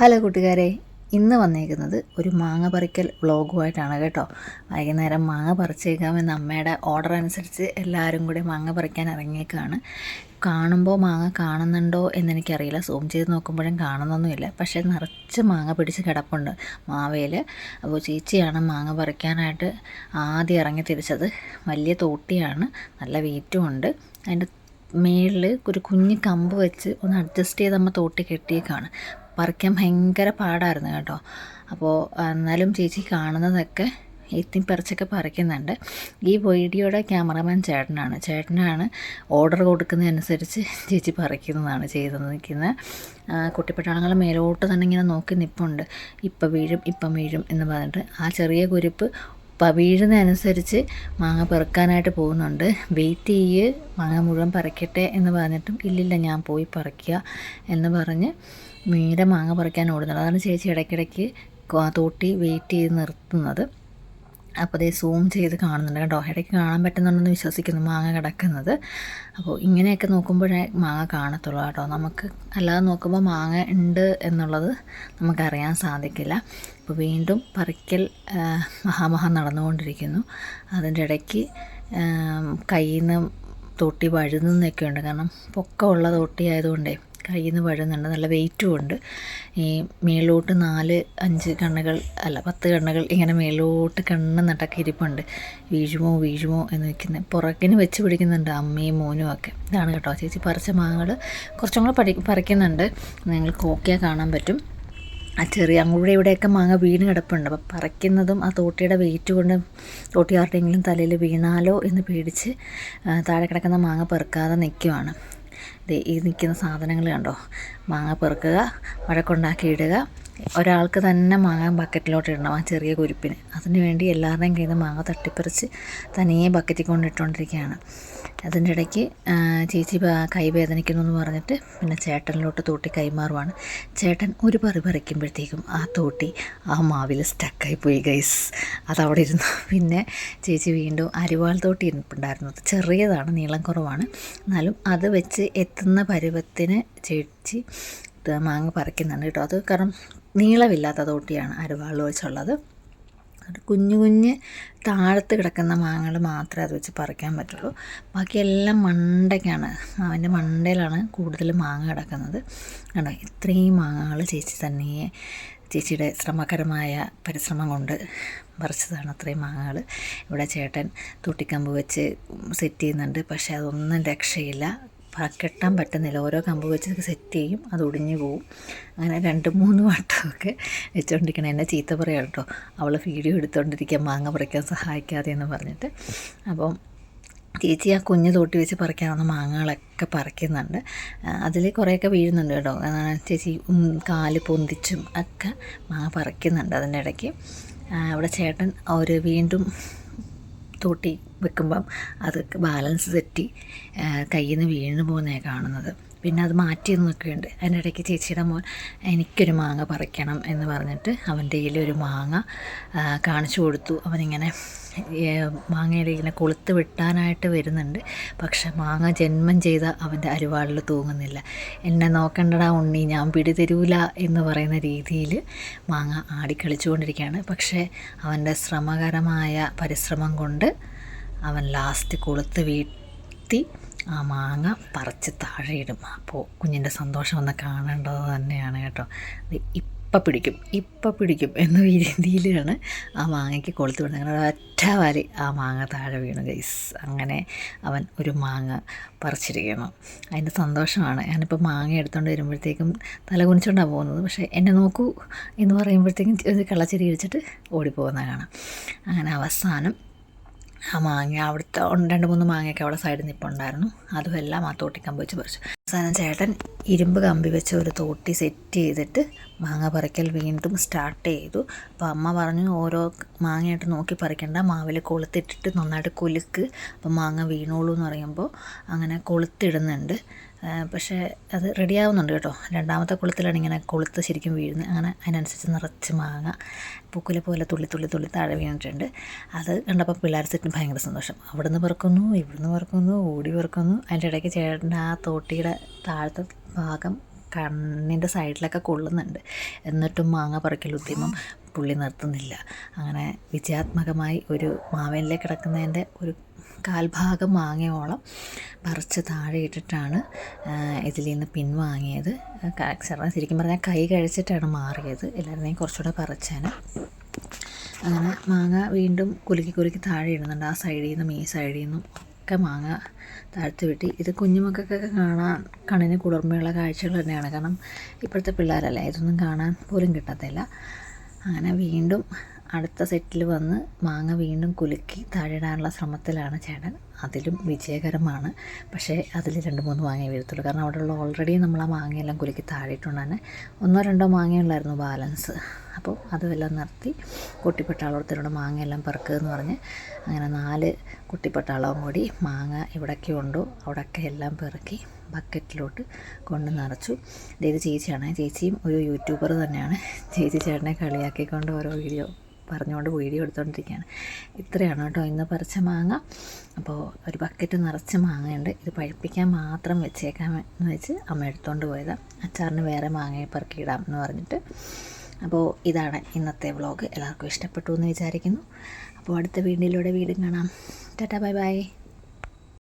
Hello കൂട്ടുകാരെ ഇന്ന് വന്നേക്കുന്നത് ഒരു മാങ്ങ പറിക്കൽ വ്ളോഗുമായിട്ടാണ് കേട്ടോ. വൈകുന്നേരം മാങ്ങ പറിച്ചേക്കാമെന്ന് അമ്മയുടെ ഓർഡർ അനുസരിച്ച് എല്ലാവരും കൂടി മാങ്ങ പറിക്കാൻ ഇറങ്ങിയേക്കാണ്. കാണുമ്പോൾ മാങ്ങ കാണുന്നുണ്ടോ എന്നെനിക്കറിയില്ല. സൂം ചെയ്ത് നോക്കുമ്പോഴും കാണുന്നൊന്നുമില്ല. പക്ഷേ നിറച്ച് മാങ്ങ പിടിച്ച് കിടപ്പുണ്ട് മാവയിൽ അപ്പോൾ ചേച്ചിയാണ് മാങ്ങ പറിക്കാനായിട്ട് ആദ്യം ഇറങ്ങി തിരിച്ചത്. വലിയ തോട്ടിയാണ് നല്ല വെയിറ്റും ഉണ്ട്. അതിന്റെ മേളിൽ ഒരു കുഞ്ഞ് കമ്പ് വെച്ച് ഒന്ന് അഡ്ജസ്റ്റ് ചെയ്ത് നമ്മൾ തോട്ടി കെട്ടിയേക്കാണ്. പറിക്കാൻ ഭയങ്കര പാടായിരുന്നു കേട്ടോ. അപ്പോൾ എന്നാലും ചേച്ചി കാണുന്നതൊക്കെ എത്തി പറിച്ചൊക്കെ പറിക്കുന്നുണ്ട്. ഈ വീഡിയോയുടെ ക്യാമറമാൻ ചേട്ടനാണ്. ചേട്ടനാണ് ഓർഡർ കൊടുക്കുന്നതനുസരിച്ച് ചേച്ചി പറിക്കുന്നതാണ് ചെയ്ത് നിൽക്കുന്നത്. കുട്ടിപ്പട്ടാളങ്ങൾ മേലോട്ട് തന്നെ ഇങ്ങനെ നോക്കി നിൽപ്പുണ്ട് ഇപ്പം വീഴും ഇപ്പം വീഴും എന്ന് പറഞ്ഞിട്ട് ആ ചെറിയ കുരിപ്പ് വീഴുന്നതനുസരിച്ച് മാങ്ങ പെറുക്കാനായിട്ട് പോകുന്നുണ്ട്. വെയിറ്റ് ചെയ്യ് മാങ്ങ മുഴുവൻ പറിക്കട്ടെ എന്ന് പറഞ്ഞിട്ടും ഇല്ലില്ല ഞാൻ പോയി പറിക്കുക എന്ന് പറഞ്ഞ് മീരെ മാങ്ങ പറിക്കാൻ ഓടുന്നുണ്ട്. അതാണ് ചേച്ചി ഇടയ്ക്കിടയ്ക്ക് തോട്ടി വെയിറ്റ് ചെയ്ത് നിർത്തുന്നത്. അപ്പോൾ അതേ സൂം ചെയ്ത് കാണുന്നുണ്ട് കേട്ടോ ഇടയ്ക്ക് കാണാൻ പറ്റുന്നുണ്ടെന്ന് വിശ്വസിക്കുന്നു മാങ്ങ കിടക്കുന്നത്. അപ്പോൾ ഇങ്ങനെയൊക്കെ നോക്കുമ്പോഴേ മാങ്ങ കാണത്തുള്ളൂ കേട്ടോ. നമുക്ക് അല്ലാതെ നോക്കുമ്പോൾ മാങ്ങ ഉണ്ട് എന്നുള്ളത് നമുക്കറിയാൻ സാധിക്കില്ല. അപ്പോൾ വീണ്ടും പറിക്കൽ മഹാമഹ നടന്നുകൊണ്ടിരിക്കുന്നു. അതിന്റെ ഇടയ്ക്ക് കയ്യിൽ നിന്ന് തൊട്ടി വഴുതുന്നൊക്കെ ഉണ്ട് കാരണം പൊക്കമുള്ള തൊട്ടി ആയതുകൊണ്ടേ കയ്യിൽ നിന്ന് വഴുന്നുണ്ട് നല്ല വെയിറ്റും ഉണ്ട്. ഈ മേലോട്ട് നാല് അഞ്ച് കണ്ണുകൾ അല്ല പത്ത് കണ്ണുകൾ ഇങ്ങനെ മേലോട്ട് കണ്ണ് നട്ടൊക്കെ ഇരിപ്പുണ്ട്. വീഴുമോ വീഴുമോ എന്ന് വെക്കുന്ന പുറകിന് വെച്ച് പിടിക്കുന്നുണ്ട് അമ്മയും മോനും ഒക്കെ. ഇതാണ് കേട്ടോ ചേച്ചി പറിച്ച മാങ്ങകൾ കുറച്ചും കൂടെ പഠി പറിക്കുന്നുണ്ട്. നിങ്ങൾക്ക് ഓക്കെ കാണാൻ പറ്റും. ആ ചെറിയ അങ്ങോട്ട് ഇവിടെയൊക്കെ മാങ്ങ വീണ് കിടപ്പുണ്ട്. അപ്പോൾ പറിക്കുന്നതും ആ തോട്ടിയുടെ വെയിറ്റ് കൊണ്ട് തോട്ടി ആരുടെയെങ്കിലും തലയിൽ വീണാലോ എന്ന് പേടിച്ച് താഴെ കിടക്കുന്ന മാങ്ങ പെറുക്കാതെ നിൽക്കുവാണ് ഈ നിൽക്കുന്ന സാധനങ്ങൾ കണ്ടോ? മാങ്ങ പെറുക്കുക വഴക്കുണ്ടാക്കി ഇടുക ഒരാൾക്ക് തന്നെ മാങ്ങ ബക്കറ്റിലോട്ട് ഇടണം ആ ചെറിയ കുരുപ്പിന്. അതിന് വേണ്ടി എല്ലാവരുടെയും കയ്യിൽ നിന്ന് മാങ്ങ തട്ടിപ്പറിച്ച് തനിയെ ബക്കറ്റിൽ കൊണ്ടിട്ടുകൊണ്ടിരിക്കുകയാണ് അതിന്റെ ഇടയ്ക്ക് ചേച്ചി കൈ വേദനിക്കുന്നു എന്ന് പറഞ്ഞിട്ട് പിന്നെ ചേട്ടനിലോട്ട് തോട്ടി കൈമാറുവാണ്. ചേട്ടൻ ഒരു പറി പറിക്കുമ്പോഴത്തേക്കും ആ തോട്ടി ആ മാവിൽ സ്റ്റക്കായി പോയി ഗൈസ് അതവിടെ ഇരുന്നു. പിന്നെ ചേച്ചി വീണ്ടും അരിവാൾ തോട്ടി ഇരുന്നിട്ടുണ്ടായിരുന്നു ചെറിയതാണ് നീളം കുറവാണ്. എന്നാലും അത് വെച്ച് എത്തുന്ന പരുവത്തിന് ചേച്ചി മാങ്ങ പറിക്കുന്നുണ്ട് കേട്ടോ. അത് കാരണം നീളമില്ലാത്ത തോട്ടിയാണ് അരവാൾ വെച്ചുള്ളത്. കുഞ്ഞു കുഞ്ഞ് താഴത്ത് കിടക്കുന്ന മാങ്ങകൾ മാത്രമേ അത് വെച്ച് പറിക്കാൻ പറ്റുള്ളൂ. ബാക്കിയെല്ലാം മണ്ടയ്ക്കാണ്. അവന്റെ മണ്ടയിലാണ് കൂടുതൽ മാങ്ങ കിടക്കുന്നത്. കണ്ടോ ഇത്രയും മാങ്ങകൾ ചേച്ചി തന്നെ ചേച്ചിയുടെ ശ്രമകരമായ പരിശ്രമം കൊണ്ട് പറിച്ചതാണ് അത്രയും മാങ്ങകൾ. ഇവിടെ ചേട്ടൻ തൊട്ടിക്കമ്പ് വെച്ച് സെറ്റ് ചെയ്യുന്നുണ്ട്. പക്ഷേ അതൊന്നും രക്ഷയില്ല. കെട്ടാൻ പറ്റുന്നില്ല. ഓരോ കമ്പ് വെച്ച് സെറ്റ് ചെയ്യും അത് ഒടിഞ്ഞു പോവും. അങ്ങനെ രണ്ട് മൂന്ന് വട്ടമൊക്കെ വെച്ചുകൊണ്ടിരിക്കണം എന്നെ ചീത്ത പറയാം കേട്ടോ. അവൾ വീഡിയോ എടുത്തുകൊണ്ടിരിക്കുക മാങ്ങ പറിക്കാൻ സഹായിക്കാതെ എന്ന് പറഞ്ഞിട്ട്. അപ്പം ചേച്ചി ആ കുഞ്ഞ് തോട്ടി വെച്ച് പറിക്കാവുന്ന മാങ്ങകളൊക്കെ പറിക്കുന്നുണ്ട്. അതിൽ കുറേയൊക്കെ വീഴുന്നുണ്ട് കേട്ടോ. ചേച്ചി കാൽ പൊന്തിച്ചും ഒക്കെ മാങ്ങ പറിക്കുന്നുണ്ട് അതിന്റെ ഇടയ്ക്ക് അവിടെ ചേട്ടൻ ഒരു വീണ്ടും തോട്ടി വെക്കുമ്പം അത് ബാലൻസ് തെറ്റി കയ്യിൽ നിന്ന് വീണ് പോകുന്നതാണ് കാണുന്നത്. പിന്നെ അത് മാറ്റി നിൽക്കുകയുണ്ട് അതിനിടയ്ക്ക് ചേച്ചിയുടെ മോൻ എനിക്കൊരു മാങ്ങ പറിക്കണം എന്ന് പറഞ്ഞിട്ട് അവന്റെ ഒരു മാങ്ങ കാണിച്ചു കൊടുത്തു. അവനിങ്ങനെ മാങ്ങയുടെ ഇങ്ങനെ കൊളുത്ത് വെട്ടാനായിട്ട് വരുന്നുണ്ട്. പക്ഷെ മാങ്ങ ജന്മം ചെയ്ത അവന്റെ അരുവാളിൽ തൂങ്ങുന്നില്ല. എന്നെ നോക്കണ്ടടാ ഉണ്ണി ഞാൻ പിടിതരൂല എന്ന് പറയുന്ന രീതിയിൽ മാങ്ങ ആടിക്കളിച്ചുകൊണ്ടിരിക്കുകയാണ്. പക്ഷേ അവന്റെ ശ്രമകരമായ പരിശ്രമം കൊണ്ട് അവൻ ലാസ്റ്റ് കൊളുത്ത് വീഴ്ത്തി ആ മാങ്ങ പറിച്ച് താഴെയിടും അപ്പോൾ കുഞ്ഞിന്റെ സന്തോഷം ഒന്ന് കാണേണ്ടത് തന്നെയാണ് കേട്ടോ. ഇപ്പം പിടിക്കും ഇപ്പം പിടിക്കും എന്ന രീതിയിലാണ് ആ മാങ്ങയ്ക്ക് കൊളുത്ത് വിടുന്നത്. അങ്ങനെ ഒറ്റ വാലി ആ മാങ്ങ താഴെ വീണു ഗൈസ് അങ്ങനെ അവൻ ഒരു മാങ്ങ പറിച്ചിരിക്കുന്നു. അതിന്റെ സന്തോഷമാണ്. ഞാനിപ്പോൾ മാങ്ങ എടുത്തുകൊണ്ട് വരുമ്പോഴത്തേക്കും തല കുനിച്ചുകൊണ്ടാണ് പോകുന്നത്. പക്ഷേ എന്നെ നോക്കൂ എന്ന് പറയുമ്പോഴത്തേക്കും ഒരു കള്ളച്ചെരി ഇടിച്ചിട്ട് ഓടിപ്പോകുന്ന അങ്ങനെ അവസാനം ആ മാങ്ങ. അവിടുത്തെ രണ്ട് മൂന്ന് മാങ്ങയൊക്കെ അവിടെ സൈഡിൽ നിൽപ്പുണ്ടായിരുന്നു അതും എല്ലാം ആ തോട്ടി കമ്പ് വെച്ച് പറിച്ചു. അവസാനം ചേട്ടൻ ഇരുമ്പ് കമ്പി വെച്ച് ഒരു തോട്ടി സെറ്റ് ചെയ്തിട്ട് മാങ്ങ പറിക്കൽ വീണ്ടും സ്റ്റാർട്ട് ചെയ്തു. അപ്പോൾ അമ്മ പറഞ്ഞു ഓരോ മാങ്ങയായിട്ട് നോക്കി പറിക്കേണ്ട. മാവിൽ കൊളുത്തിട്ടിട്ട് നന്നായിട്ട് കുലുക്ക്. അപ്പോൾ മാങ്ങ വീണോളൂ എന്ന് പറയുമ്പോൾ അങ്ങനെ കൊളുത്തിടുന്നുണ്ട്. പക്ഷേ അത് റെഡിയാവുന്നുണ്ട് കേട്ടോ. രണ്ടാമത്തെ കുളത്തിലാണ് ഇങ്ങനെ കൊളുത്ത് ശരിക്കും വീഴുന്നത്. അങ്ങനെ അതിനനുസരിച്ച് നിറച്ച് മാങ്ങ പൂക്കുല പോലെ തുള്ളി തുള്ളി തുള്ളി താഴെ വീണിട്ടുണ്ട്. അത് കണ്ടപ്പോൾ പിള്ളേർ സെറ്റിന് ഭയങ്കര സന്തോഷം. അവിടെ നിന്ന് പറക്കുന്നു ഇവിടുന്ന് പറക്കുന്നു ഓടി പറക്കുന്നു. അതിന്റെ ഇടയ്ക്ക് ചേട്ടന്റെ ആ തോട്ടിയുടെ താഴത്തെ ഭാഗം കണ്ണിന്റെ സൈഡിലൊക്കെ കൊള്ളുന്നുണ്ട്. എന്നിട്ടും മാങ്ങ പറിക്കൽ ഉദ്യമം പുള്ളി നിർത്തുന്നില്ല. അങ്ങനെ വിജയാത്മകമായി ഒരു മാവേലിലേക്ക് കിടക്കുന്നതിന്റെ ഒരു കാൽഭാഗം മാങ്ങയോളം പറിച്ച് താഴെ ഇട്ടിട്ടാണ് ഇതിൽ നിന്ന് പിൻവാങ്ങിയത്. ചെറുതാണ് ശരിക്കും പറഞ്ഞാൽ കൈ കഴിച്ചിട്ടാണ് മാറിയത്. എല്ലാവരുടെയും കുറച്ചുകൂടെ പറിച്ചേനെ. അങ്ങനെ മാങ്ങ വീണ്ടും കുലുക്കി കുലുക്കി താഴെ ഇടുന്നുണ്ട്. ആ സൈഡിൽ നിന്നും ഈ സൈഡിൽ നിന്നും ഒക്കെ മാങ്ങ താഴ്ത്തി വെട്ടി. ഇത് കുഞ്ഞുമക്കൾക്കൊക്കെ കാണാൻ കണ്ണിന് കുളിർമയുള്ള കാഴ്ചകൾ തന്നെയാണ്. കാരണം ഇപ്പോഴത്തെ പിള്ളേരല്ലേ ഇതൊന്നും കാണാൻ പോലും കിട്ടത്തില്ല. അങ്ങനെ വീണ്ടും അടുത്ത സെറ്റിൽ വന്ന് മാങ്ങ വീണ്ടും കുലുക്കി താഴെയിടാനുള്ള ശ്രമത്തിലാണ് ചേട്ടൻ. അതിലും വിജയകരമാണ്. പക്ഷേ അതിൽ രണ്ട് മൂന്ന് മാങ്ങയെ വീഴത്തുള്ളൂ. കാരണം അവിടെയുള്ള ഓൾറെഡി നമ്മൾ ആ മാങ്ങയെല്ലാം കുലുക്കി താഴെയിട്ടുണ്ടെന്നെ ഒന്നോ രണ്ടോ മാങ്ങയുള്ളായിരുന്നു ബാലൻസ് അപ്പോൾ അതുമെല്ലാം നിർത്തി കുട്ടിപ്പട്ടാളത്തിലൂടെ മാങ്ങയെല്ലാം പെറുക്കുക എന്ന് പറഞ്ഞ് അങ്ങനെ നാല് കുട്ടിപ്പട്ടാളവും കൂടി മാങ്ങ എവിടെയൊക്കെ ഉണ്ടോ അവിടെയൊക്കെ എല്ലാം പെറുക്കി ബക്കറ്റിലോട്ട് കൊണ്ട് നിറച്ചു. ഇത് ചേച്ചിയാണ്. ചേച്ചിയും ഒരു യൂട്യൂബർ തന്നെയാണ്. ചേച്ചി ചേട്ടനെ കളിയാക്കിക്കൊണ്ട് ഓരോ വീഡിയോ പറഞ്ഞുകൊണ്ട് വീഡിയോ എടുത്തുകൊണ്ടിരിക്കുകയാണ് ഇത്രയാണ് കേട്ടോ ഇന്ന് പറിച്ച മാങ്ങ. അപ്പോൾ ഒരു ബക്കറ്റ് നിറച്ച് മാങ്ങയുണ്ട്. ഇത് പഴുപ്പിക്കാൻ മാത്രം വെച്ചേക്കാം എന്ന് വെച്ച് അമ്മ എടുത്തുകൊണ്ട് പോയതാണ് അച്ചാറിന് വേറെ മാങ്ങയെ പെറുക്കിയിടാം എന്ന് പറഞ്ഞിട്ട്. അപ്പോൾ ഇതാണ് ഇന്നത്തെ വ്ളോഗ് എല്ലാവർക്കും ഇഷ്ടപ്പെട്ടു എന്ന് വിചാരിക്കുന്നു. അപ്പോൾ അടുത്ത വീഡിയോയിലൂടെ വീണ്ടും കാണാം. Tata bye bye.